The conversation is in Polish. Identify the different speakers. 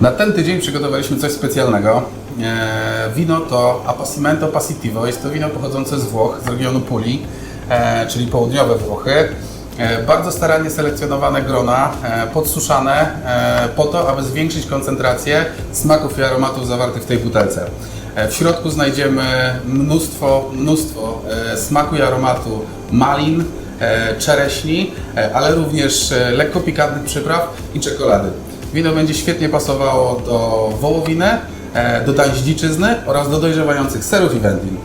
Speaker 1: Na ten tydzień przygotowaliśmy coś specjalnego. E, wino to Appassimento Passitivo. Jest to wino pochodzące z Włoch, z regionu Puli, e, czyli południowe Włochy. E, bardzo starannie selekcjonowane grona, podsuszane po to, aby zwiększyć koncentrację smaków i aromatów zawartych w tej butelce. W środku znajdziemy mnóstwo, mnóstwo smaku i aromatu malin, czereśni, ale również lekko pikantnych przypraw i czekolady. Wino będzie świetnie pasowało do wołowiny, e, do dań oraz do dojrzewających serów i wędlin.